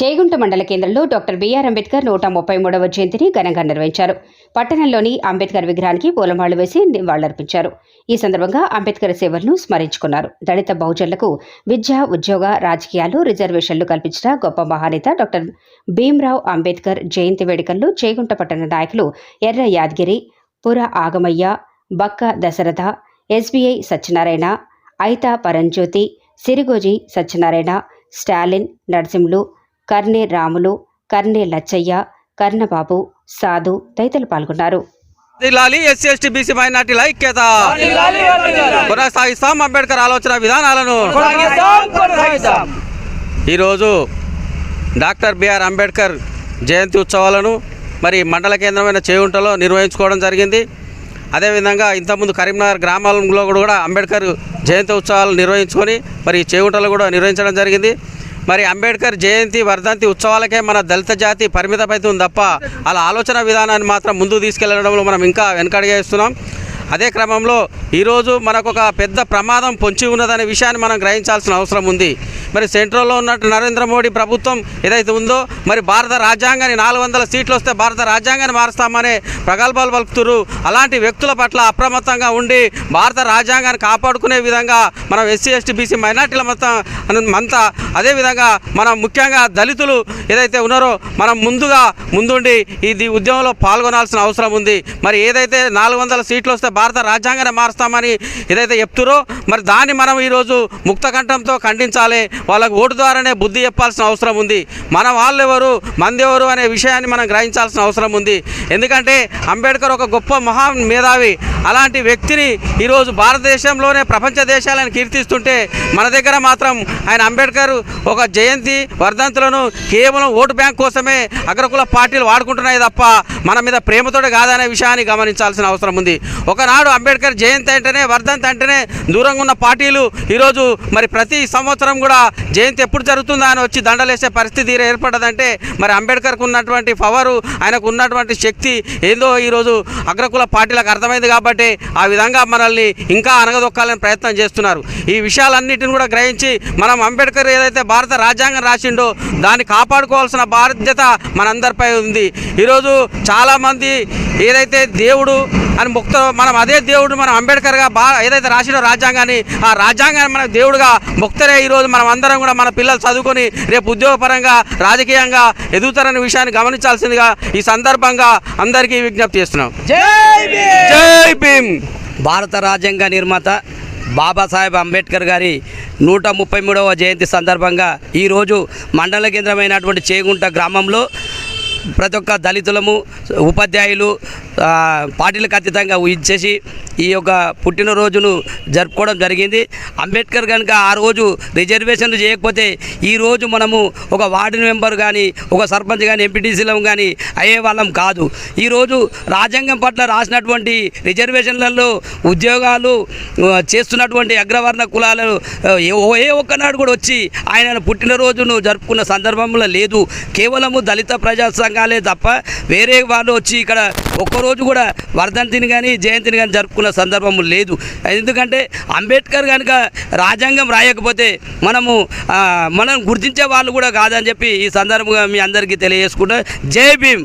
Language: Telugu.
చేగుంట మండల కేంద్రంలో డాక్టర్ బిఆర్ అంబేద్కర్ నూట ముప్పై మూడవ జయంతిని ఘనంగా నిర్వహించారు. పట్టణంలోని అంబేద్కర్ విగ్రహానికి పూలమాళ్ళు వేసి నివాళులర్పించారు. ఈ సందర్భంగా అంబేద్కర్ సేవలను స్మరించుకున్నారు. దళిత బహుజనులకు విద్య ఉద్యోగ రాజకీయాలు రిజర్వేషన్లు కల్పించిన గొప్ప మహానేత డాక్టర్ భీమ్రావ్ అంబేద్కర్ జయంతి వేడుకల్లో చేగుంట పట్టణ నాయకులు ఎర్ర యాదగిరి పుర ఆగమయ్య బక్క దశరథ ఎస్బీఐ సత్యనారాయణ ఐతా పరంజ్యోతి సిరిగోజి సత్యనారాయణ స్టాలిన్ నరసింహులు కర్నే రాములు కర్నే లచ్చయ్య కర్ణబాబు సాధు తదితరులు పాల్గొన్నారు. జిల్లాలి ఎస్సీ ఎస్టీ బీసీ మైనార్టీల ఐక్యత కొనసాగిస్తాం అంబేద్కర్ ఆలోచన విధానాలను. ఈరోజు డాక్టర్ బిఆర్ అంబేద్కర్ జయంతి ఉత్సవాలను మరి మండల కేంద్రమైన చేయుంటలో నిర్వహించుకోవడం జరిగింది. అదేవిధంగా ఇంతకుముందు కరీంనగర్ గ్రామాలలో కూడా అంబేద్కర్ జయంతి ఉత్సవాలు నిర్వహించుకొని మరి చేగుంటలో కూడా నిర్వహించడం జరిగింది. మరి అంబేద్కర్ జయంతి వర్ధంతి ఉత్సవాలకే మన దళిత జాతి పరిమితమవుతుంది తప్ప అలా ఆలోచన విధానాన్ని మాత్రం ముందు తీసుకెళ్ళడంలో మనం ఇంకా వెనకడిగేస్తున్నాం అదే క్రమంలో ఈరోజు మనకు ఒక పెద్ద ప్రమాదం పొంచి ఉన్నదనే విషయాన్ని మనం గ్రహించాల్సిన అవసరం ఉంది. మరి సెంట్రల్లో ఉన్నట్టు నరేంద్ర మోడీ ప్రభుత్వం ఏదైతే ఉందో మరి భారత రాజ్యాంగాన్ని నాలుగు వందల సీట్లు వస్తే భారత రాజ్యాంగాన్ని మారుస్తామనే ప్రగల్భాలు పలుకుతురు అలాంటి వ్యక్తుల పట్ల అప్రమత్తంగా ఉండి భారత రాజ్యాంగాన్ని కాపాడుకునే విధంగా మనం ఎస్సీ ఎస్టీ బీసీ మైనార్టీల మొత్తం అంతా అదేవిధంగా మనం ముఖ్యంగా దళితులు ఏదైతే ఉన్నారో మనం ముందుగా ముందుండి ఇది ఉద్యమంలో పాల్గొనాల్సిన అవసరం ఉంది. మరి ఏదైతే నాలుగు వందల సీట్లు వస్తే భారత రాజ్యాంగాన్ని మారుస్తామని ఏదైతే చెప్తురో మరి దాన్ని మనం ఈరోజు ముక్తకంఠంతో ఖండించాలి. వాళ్ళకు ఓటు ద్వారానే బుద్ధి చెప్పాల్సిన అవసరం ఉంది. మన వాళ్ళు ఎవరు మంది ఎవరు అనే విషయాన్ని మనం గ్రహించాల్సిన అవసరం ఉంది. ఎందుకంటే అంబేద్కర్ ఒక గొప్ప మహా మేధావి. అలాంటి వ్యక్తిని ఈరోజు భారతదేశంలోనే ప్రపంచ దేశాలను కీర్తిస్తుంటే మన దగ్గర మాత్రం ఆయన అంబేద్కర్ ఒక జయంతి వర్ధంతులను కేవలం ఓటు బ్యాంక్ కోసమే అగ్రకుల పార్టీలు వాడుకుంటున్నాయి తప్ప మన మీద ప్రేమతోటి కాదనే విషయాన్ని గమనించాల్సిన అవసరం ఉంది. ఒకనాడు అంబేద్కర్ జయంతి అంటేనే వర్ధంతి అంటేనే దూరంగా ఉన్న పార్టీలు ఈరోజు మరి ప్రతి సంవత్సరం కూడా జయంతి ఎప్పుడు జరుగుతుందా అని వచ్చి దండలేసే పరిస్థితి ఏర్పడదంటే మరి అంబేద్కర్కు ఉన్నటువంటి పవరు ఆయనకు ఉన్నటువంటి శక్తి ఏందో ఈరోజు అగ్రకుల పార్టీలకు అర్థమైంది కాబట్టి ఆ విధంగా మనల్ని ఇంకా అనగదొక్కాలని ప్రయత్నం చేస్తున్నారు. ఈ విషయాలన్నిటిని కూడా గ్రహించి మనం అంబేద్కర్ ఏదైతే భారత రాజ్యాంగం రాసిండో దాన్ని కాపాడుకోవాల్సిన బాధ్యత మనందరిపై ఉంది. ఈరోజు చాలామంది ఏదైతే దేవుడు అని ముక్త మనం అదే దేవుడు మనం అంబేద్కర్గా బా ఏదైతే రాసినో రాజ్యాంగాన్ని ఆ రాజ్యాంగాన్ని మన దేవుడుగా ముక్తరే ఈరోజు మనం అందరం కూడా మన పిల్లలు చదువుకొని రేపు ఉద్యోగపరంగా రాజకీయంగా ఎదుగుతారనే విషయాన్ని గమనించాల్సిందిగా ఈ సందర్భంగా అందరికీ విజ్ఞప్తి చేస్తున్నాం. జై భీమ్. భారత రాజ్యాంగ నిర్మాత బాబాసాహెబ్ అంబేద్కర్ గారి నూట ముప్పై మూడవ జయంతి సందర్భంగా ఈరోజు మండల కేంద్రమైనటువంటి చేగుంట గ్రామంలో ప్రతి ఒక్క దళితులము ఉపాధ్యాయులు పార్టీలకు అతీతంగా ఇచ్చేసి ఈ యొక్క పుట్టినరోజును జరుపుకోవడం జరిగింది. అంబేద్కర్ కనుక ఆ రోజు రిజర్వేషన్లు చేయకపోతే ఈరోజు మనము ఒక వార్డు మెంబర్ కానీ ఒక సర్పంచ్ కానీ ఎంపీటీసీలం కానీ అయ్యే వాళ్ళం కాదు. ఈరోజు రాజ్యాంగం పట్ల రాసినటువంటి రిజర్వేషన్లలో ఉద్యోగాలు చేస్తున్నటువంటి అగ్రవర్ణ కులాలు ఏ- ఒక్కనాడు కూడా వచ్చి ఆయన పుట్టినరోజును జరుపుకున్న సందర్భంలో లేదు. కేవలము దళిత ప్రజా సంఘాలే తప్ప వేరే వాళ్ళు వచ్చి ఇక్కడ ఒక్కరోజు కూడా వర్ధంతిని కానీ జయంతిని కానీ జరుపుకున్న సందర్భం లేదు. ఎందుకంటే అంబేద్కర్ కనుక రాజ్యాంగం రాయకపోతే మనము మనం గుర్తించే వాళ్ళు కూడా కాదని చెప్పి ఈ సందర్భంగా మీ అందరికీ తెలియజేసుకుంటా జై భీమ్.